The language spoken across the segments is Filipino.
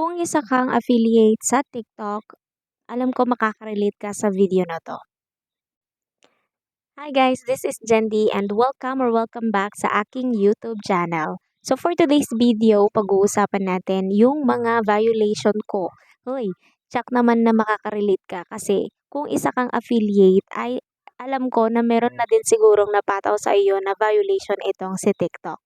Kung isa kang affiliate sa TikTok, alam ko makaka-relate ka sa video na 'to. Hi guys, this is Jendy and welcome or welcome back sa aking YouTube channel. So for today's video, pag-uusapan natin yung mga violation ko. Hoy, tsak naman na makaka-relate ka kasi kung isa kang affiliate ay alam ko na meron na din sigurong napataw sa iyo na violation itong si TikTok.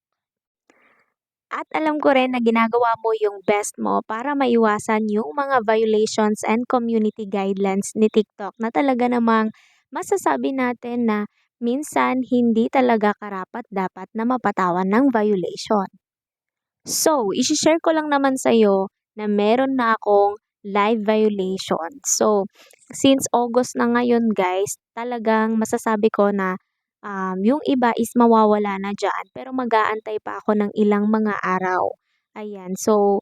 At alam ko rin na ginagawa mo yung best mo para maiwasan yung mga violations and community guidelines ni TikTok na talaga namang masasabi natin na minsan hindi talaga karapat-dapat na mapatawan ng violation. So, isi-share ko lang naman sa'yo na meron na akong live violation. So, since August na ngayon guys, talagang masasabi ko na um, yung iba is mawawala na dyan, pero mag-aantay pa ako ng ilang mga araw. Ayan, so,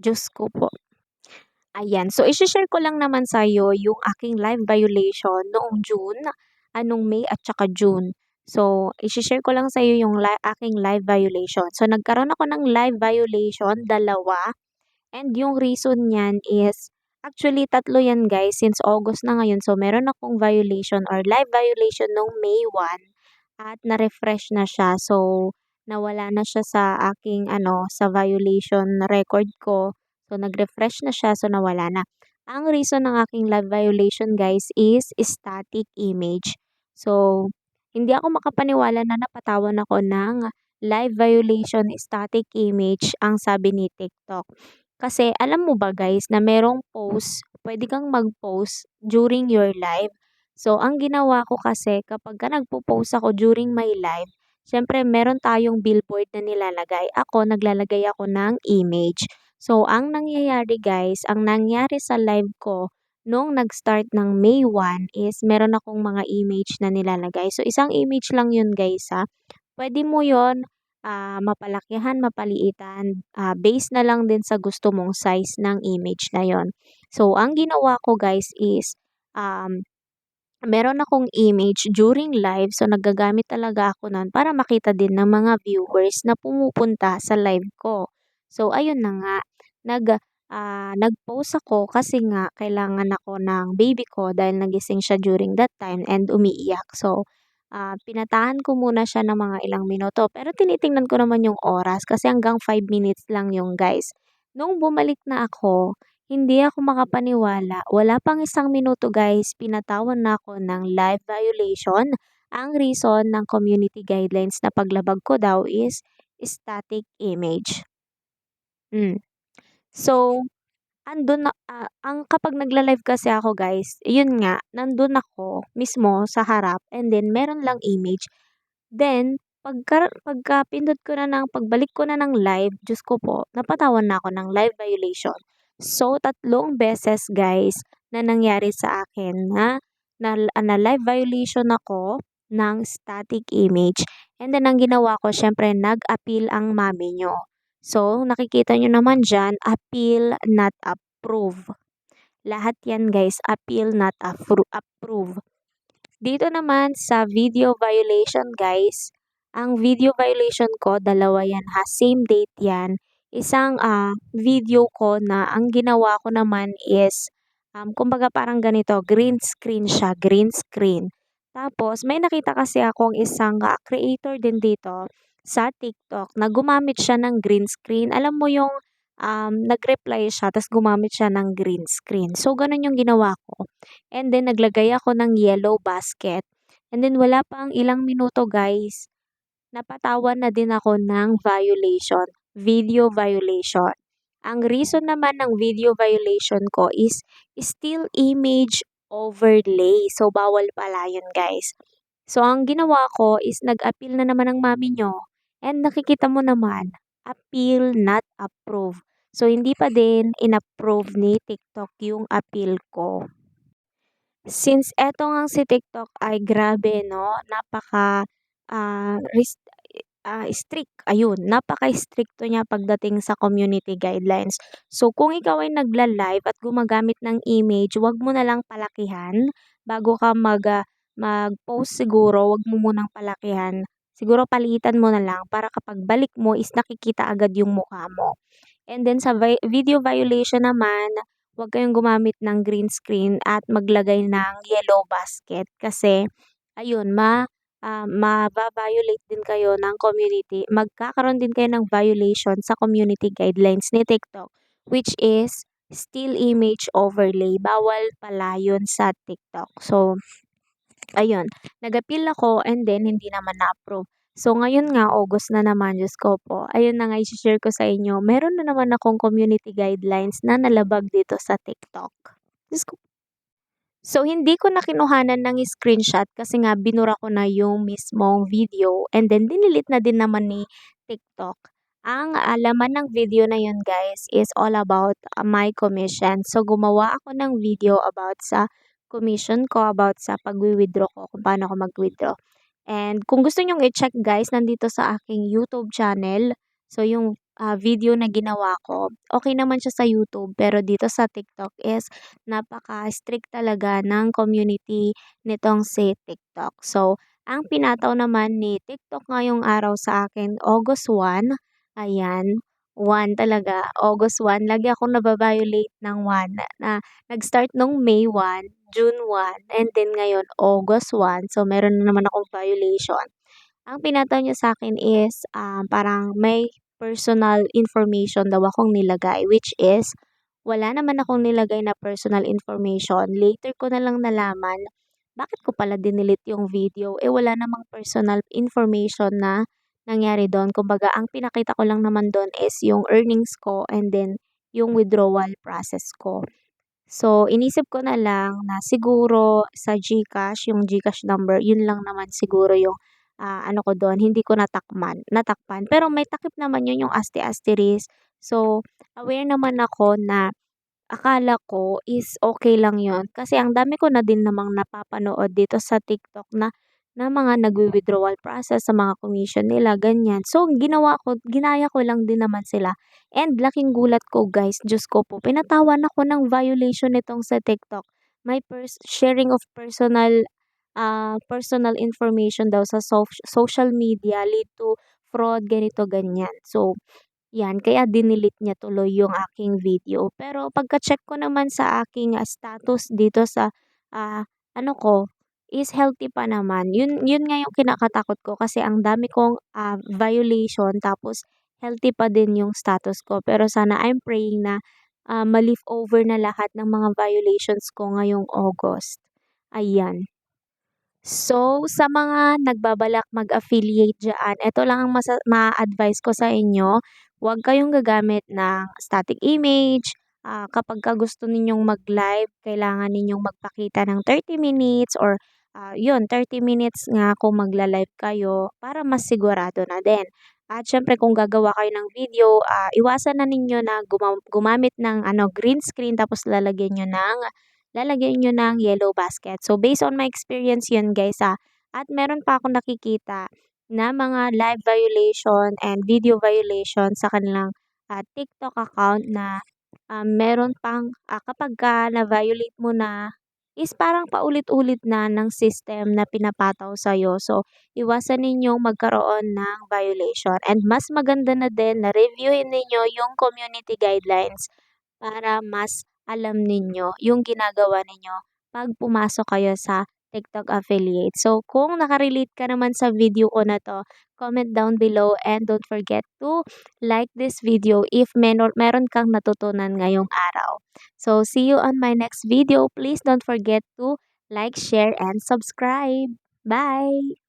Diyos ko po. Ayan, so isi-share ko lang naman sa iyo yung aking live violation noong June, anong May at saka June. So, isi-share ko lang sa iyo yung li aking live violation. So, nagkaroon ako ng live violation, dalawa. And yung reason niyan is, actually tatlo yan guys, since August na ngayon. So, meron akong violation or live violation nung May 1 at na-refresh na siya. So, nawala na siya sa aking ano, sa violation record ko. So, nag-refresh na siya, so nawala na. Ang reason ng aking live violation guys is static image. So, hindi ako makapaniwala na napatawan ako ng live violation static image ang sabi ni TikTok. Kasi alam mo ba guys na merong post, pwede kang mag-post during your live. So, ang ginawa ko kasi kapag ka nagpo-post ako during my live, syempre meron tayong billboard na nilalagay. Ako, naglalagay ako ng image. So, ang nangyayari guys, ang nangyari sa live ko, nung nag-start ng May 1 is meron akong mga image na nilalagay. So, isang image lang yun guys ha. Pwede mo yon uh, mapalakihan, mapaliitan, uh, base na lang din sa gusto mong size ng image na yon. So, ang ginawa ko guys is, um, meron akong image during live. So, nagagamit talaga ako nun para makita din ng mga viewers na pumupunta sa live ko. So, ayun na nga. Nag, uh, nag-post ako kasi nga kailangan ako ng baby ko dahil nagising siya during that time and umiiyak. So, uh, pinatahan ko muna siya ng mga ilang minuto. Pero tinitingnan ko naman yung oras kasi hanggang 5 minutes lang yung guys. Nung bumalik na ako, hindi ako makapaniwala. Wala pang isang minuto guys, pinatawan na ako ng live violation. Ang reason ng community guidelines na paglabag ko daw is static image. Mm. So, andun na, uh, ang kapag nagla-live kasi ako guys, yun nga, nandun ako mismo sa harap and then meron lang image. Then, pagka, pagka pindot ko na ng, pagbalik ko na ng live, Diyos ko po, napatawan na ako ng live violation. So, tatlong beses guys na nangyari sa akin na, na, na live violation ako ng static image. And then, ang ginawa ko, syempre, nag-appeal ang mami nyo. So, nakikita nyo naman dyan, appeal not approve. Lahat yan guys, appeal not approve. Dito naman sa video violation guys, ang video violation ko, dalawa yan ha, same date yan. Isang uh, video ko na ang ginawa ko naman is, um, kumbaga parang ganito, green screen siya, green screen. Tapos, may nakita kasi akong isang uh, creator din dito sa TikTok na gumamit siya ng green screen. Alam mo yung um, nag-reply siya tapos gumamit siya ng green screen. So, ganun yung ginawa ko. And then, naglagay ako ng yellow basket. And then, wala pa ang ilang minuto guys. Napatawan na din ako ng violation, video violation. Ang reason naman ng video violation ko is still image overlay. So, bawal pala yun guys. So, ang ginawa ko is nag-appeal na naman ng mami nyo And nakikita mo naman, appeal not approve. So, hindi pa din inapprove ni TikTok yung appeal ko. Since eto nga si TikTok ay grabe, no? Napaka uh, uh, strict. Ayun, napaka-stricto niya pagdating sa community guidelines. So, kung ikaw ay nagla-live at gumagamit ng image, wag mo na lang palakihan bago ka mag, uh, mag-post siguro, wag mo munang palakihan siguro palitan mo na lang para kapag balik mo is nakikita agad yung mukha mo. And then sa vi video violation naman, huwag kayong gumamit ng green screen at maglagay ng yellow basket kasi ayun ma ah, mava-violate din kayo ng community. Magkakaroon din kayo ng violation sa community guidelines ni TikTok which is still image overlay. Bawal pala yun sa TikTok. So, ayun, nag-appeal ako and then hindi naman na-approve. So, ngayon nga, August na naman, Diyos ko po. Ayun na nga, i-share ko sa inyo. Meron na naman akong community guidelines na nalabag dito sa TikTok. Diyos ko. So, hindi ko na kinuhanan ng screenshot kasi nga binura ko na yung mismong video and then dinilit na din naman ni TikTok. Ang uh, laman ng video na yun guys is all about my commission. So, gumawa ako ng video about sa commission ko, about sa pag-withdraw ko, kung paano ako mag-withdraw. And kung gusto nyong i-check guys, nandito sa aking YouTube channel. So, yung uh, video na ginawa ko, okay naman siya sa YouTube. Pero dito sa TikTok is napaka-strict talaga ng community nitong si TikTok. So, ang pinataw naman ni TikTok ngayong araw sa akin, August 1, ayan, 1 talaga, August 1, lagi akong nababiolate ng 1 na, na nag-start nung May 1, June 1, and then ngayon August 1. So, meron na naman akong violation. Ang pinataw niya sa akin is um, parang may personal information daw akong nilagay which is wala naman akong nilagay na personal information. Later ko na lang nalaman bakit ko pala dinilit yung video. Eh wala namang personal information na nangyari doon. Kumbaga, ang pinakita ko lang naman doon is yung earnings ko and then yung withdrawal process ko. So, inisip ko na lang na siguro sa GCash, yung GCash number, yun lang naman siguro yung uh, ano ko doon, hindi ko natakman, natakpan. Pero may takip naman yun yung asti-asteris. So, aware naman ako na akala ko is okay lang yon Kasi ang dami ko na din namang napapanood dito sa TikTok na na mga nagwi-withdrawal process sa mga commission nila, ganyan. So, ginawa ko, ginaya ko lang din naman sila. And laking gulat ko guys, Diyos ko po, pinatawan ako ng violation nitong sa TikTok. May pers- sharing of personal uh, personal information daw sa so- social media lead to fraud, ganito, ganyan. So, yan, kaya dinilit niya tuloy yung aking video. Pero pagka-check ko naman sa aking uh, status dito sa uh, ano ko, is healthy pa naman. Yun, yun nga yung kinakatakot ko kasi ang dami kong uh, violation tapos healthy pa din yung status ko. Pero sana I'm praying na uh, ma-leave over na lahat ng mga violations ko ngayong August. Ayan. So, sa mga nagbabalak mag-affiliate dyan, ito lang ang ma-advise ko sa inyo. Huwag kayong gagamit ng static image, uh, kapag ka gusto ninyong mag-live, kailangan ninyong magpakita ng 30 minutes or uh, yun, 30 minutes nga kung magla-live kayo para mas sigurado na din. At syempre kung gagawa kayo ng video, uh, iwasan na ninyo na guma- gumamit ng ano green screen tapos lalagyan nyo ng lalagyan nyo ng yellow basket. So based on my experience yun guys ah. At meron pa akong nakikita na mga live violation and video violation sa kanilang uh, TikTok account na um, meron pang uh, kapag ka na-violate mo na is parang paulit-ulit na ng system na pinapataw sa'yo. So, iwasan ninyong magkaroon ng violation. And mas maganda na din na reviewin ninyo yung community guidelines para mas alam ninyo yung ginagawa ninyo pag pumasok kayo sa TikTok affiliate. So, kung nakarelate ka naman sa video ko na to, comment down below and don't forget to like this video if meron, meron kang natutunan ngayong araw. So, see you on my next video. Please don't forget to like, share, and subscribe. Bye!